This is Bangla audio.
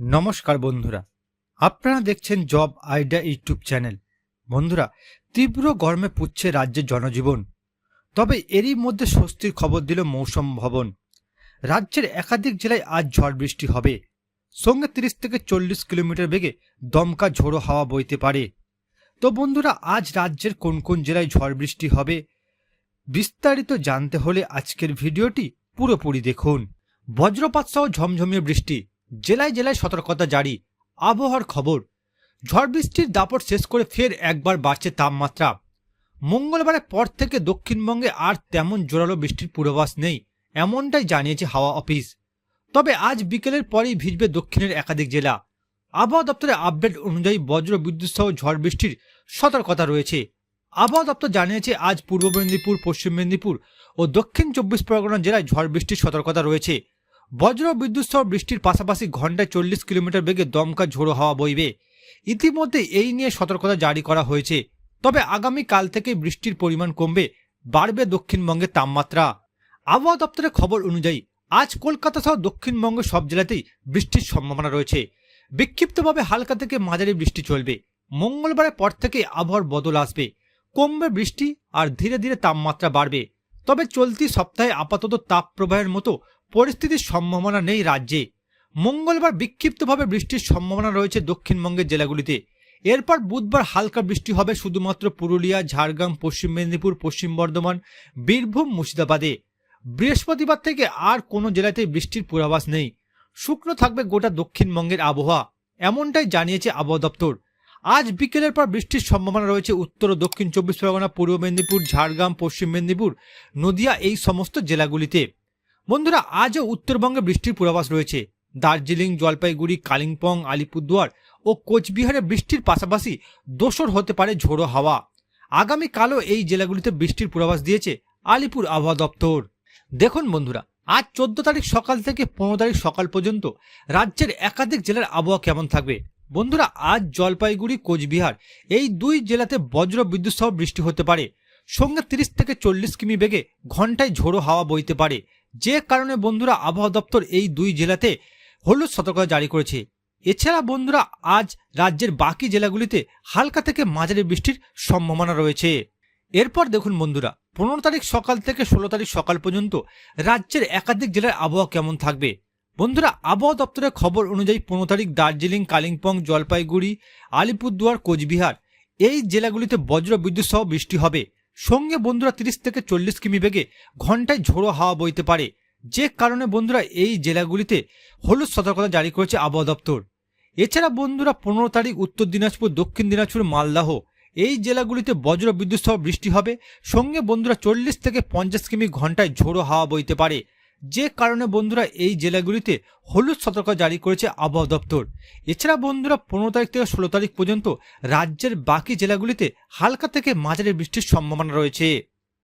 নমস্কার বন্ধুরা। আপনারা দেখছেন জব আইডিয়া ইউটিউব চ্যানেল। বন্ধুরা, তীব্র গরমে পুচ্ছে রাজ্যের জনজীবন। তবে এরই মধ্যে স্বস্তির খবর দিল মৌসুম ভবন। রাজ্যের একাধিক জেলায় আজ ঝড় বৃষ্টি হবে। সঙ্গে তিরিশ থেকে চল্লিশ কিলোমিটার বেগে দমকা ঝোড়ো হাওয়া বইতে পারে। তো বন্ধুরা, আজ রাজ্যের কোন কোন জেলায় ঝড় বৃষ্টি হবে, বিস্তারিত জানতে হলে আজকের ভিডিওটি পুরোপুরি দেখুন। বজ্রপাত সহ ঝমঝমিয়ে বৃষ্টি। জেলায় জেলায় সতর্কতা জারি। আবহাওয়ার খবর। ঝড় বৃষ্টির দাপট শেষ করে ফের একবার বাড়ছে তাপমাত্রা। মঙ্গলবারের পর থেকে দক্ষিণবঙ্গে আর তেমন জোরালো বৃষ্টির পূর্বাভাস নেই, এমনটাই জানিয়েছে হাওয়া অফিস। তবে আজ বিকেলের পরেই ভিজবে দক্ষিণের একাধিক জেলা। আবহাওয়া দপ্তরের আপডেট অনুযায়ী বজ্র, বিদ্যুৎ সহ ঝড় বৃষ্টির সতর্কতা রয়েছে। আবহাওয়া দপ্তর জানিয়েছে, আজ পূর্ব মেদিনীপুর, পশ্চিম মেদিনীপুর ও দক্ষিণ চব্বিশ পরগনা জেলায় ঝড় বৃষ্টির সতর্কতা রয়েছে। বজ্র বিদ্যুৎ সহ বৃষ্টির পাশাপাশি ঘন্টায় চল্লিশ কিলোমিটার বেগে দমকা ঝোড়ো হাওয়া বইবে। ইতিমধ্যে এই নিয়ে সতর্কতা জারি করা হয়েছে। তবে আগামী কাল থেকে বৃষ্টির পরিমাণ কমবে, বাড়বে দক্ষিণবঙ্গের তাপমাত্রা। আবহাওয়া দপ্তরের খবর অনুযায়ী, আজ কলকাতা সহ দক্ষিণবঙ্গের সব জেলাতেই বৃষ্টির সম্ভাবনা রয়েছে। বিক্ষিপ্তভাবে হালকা থেকে মাঝারি বৃষ্টি চলবে। মঙ্গলবারের পর থেকে আবহাওয়ার বদল আসবে। কমবে বৃষ্টি আর ধীরে ধীরে তাপমাত্রা বাড়বে। তবে চলতি সপ্তাহে আপাতত তাপ প্রবাহের মতো পরিস্থিতির সম্ভাবনা নেই রাজ্যে। মঙ্গলবার বিক্ষিপ্তভাবে বৃষ্টির সম্ভাবনা রয়েছে দক্ষিণবঙ্গের জেলাগুলিতে। এরপর বুধবার হালকা বৃষ্টি হবে শুধুমাত্র পুরুলিয়া, ঝাড়গ্রাম, পশ্চিম মেদিনীপুর, পশ্চিম বর্ধমান, বীরভূম, মুর্শিদাবাদে। বৃহস্পতিবার থেকে আর কোনো জেলাতেই বৃষ্টির পূর্বাভাস নেই। শুকনো থাকবে গোটা দক্ষিণবঙ্গের আবহাওয়া, এমনটাই জানিয়েছে আবহাওয়া দপ্তর। আজ বিকেলের পর বৃষ্টির সম্ভাবনা রয়েছে উত্তর ও দক্ষিণ চব্বিশ পরগনা, পূর্ব মেদিনীপুর, ঝাড়গ্রাম, পশ্চিম মেদিনীপুর, নদিয়া, এই সমস্ত জেলাগুলিতে। বন্ধুরা, আজও উত্তরবঙ্গে বৃষ্টির পূর্বাভাস রয়েছে। দার্জিলিং, জলপাইগুড়ি, কালিম্পং, আলিপুরদুয়ার ও কোচবিহারে বৃষ্টির পাশাপাশি দোসর হতে পারে ঝোড়ো হাওয়া। আগামীকালও এই জেলাগুলিতে বৃষ্টির পূর্বাভাস দিয়েছে আলিপুর আবহাওয়া দপ্তর। দেখুন বন্ধুরা, আজ চোদ্দ তারিখ সকাল থেকে পনেরো তারিখ সকাল পর্যন্ত রাজ্যের একাধিক জেলার আবহাওয়া কেমন থাকবে? বন্ধুরা, আজ জলপাইগুড়ি, কোচবিহার, এই দুই জেলাতে বজ্র বিদ্যুৎ সহ বৃষ্টি হতে পারে। সঙ্গে তিরিশ থেকে চল্লিশ কিমি বেগে ঘন্টায় ঝোড়ো হাওয়া বইতে পারে। যে কারণে বন্ধুরা, আবহাওয়া দপ্তর এই দুই জেলাতে হলুদ সতর্কতা জারি করেছে। এছাড়া বন্ধুরা, আজ রাজ্যের বাকি জেলাগুলিতে হালকা থেকে মাঝারি বৃষ্টির সম্ভাবনা রয়েছে। এরপর দেখুন বন্ধুরা, পনেরো তারিখ সকাল থেকে ষোলো তারিখ সকাল পর্যন্ত রাজ্যের একাধিক জেলার আবহাওয়া কেমন থাকবে? বন্ধুরা, আবহাওয়া দপ্তরের খবর অনুযায়ী পনেরো তারিখ দার্জিলিং, কালিম্পং, জলপাইগুড়ি, আলিপুরদুয়ার, কোচবিহার, এই জেলাগুলিতে বজ্র বিদ্যুৎ সহ বৃষ্টি হবে। সঙ্গে বন্ধুরা তিরিশ থেকে চল্লিশ কিমি বেগে ঘন্টায় ঝোড়ো হাওয়া বইতে পারে। যে কারণে বন্ধুরা এই জেলাগুলিতে হলুদ সতর্কতা জারি করেছে আবহাওয়া দপ্তর। এছাড়া বন্ধুরা, পনেরো তারিখ উত্তর দিনাজপুর, দক্ষিণ দিনাজপুর, মালদাহ, এই জেলাগুলিতে বজ্র বিদ্যুৎ সহ বৃষ্টি হবে। সঙ্গে বন্ধুরা চল্লিশ থেকে পঞ্চাশ কিমি ঘন্টায় ঝোড়ো হাওয়া বইতে পারে। যে কারণে বন্ধুরা এই জেলাগুলিতে হলুদ সতর্ক জারি করেছে আবহাওয়া দপ্তর। এছাড়া বন্ধুরা পনেরো তারিখ থেকে ষোলো তারিখ পর্যন্ত রাজ্যের বাকি জেলাগুলিতে হালকা থেকে মাঝারি বৃষ্টির সম্ভাবনা রয়েছে।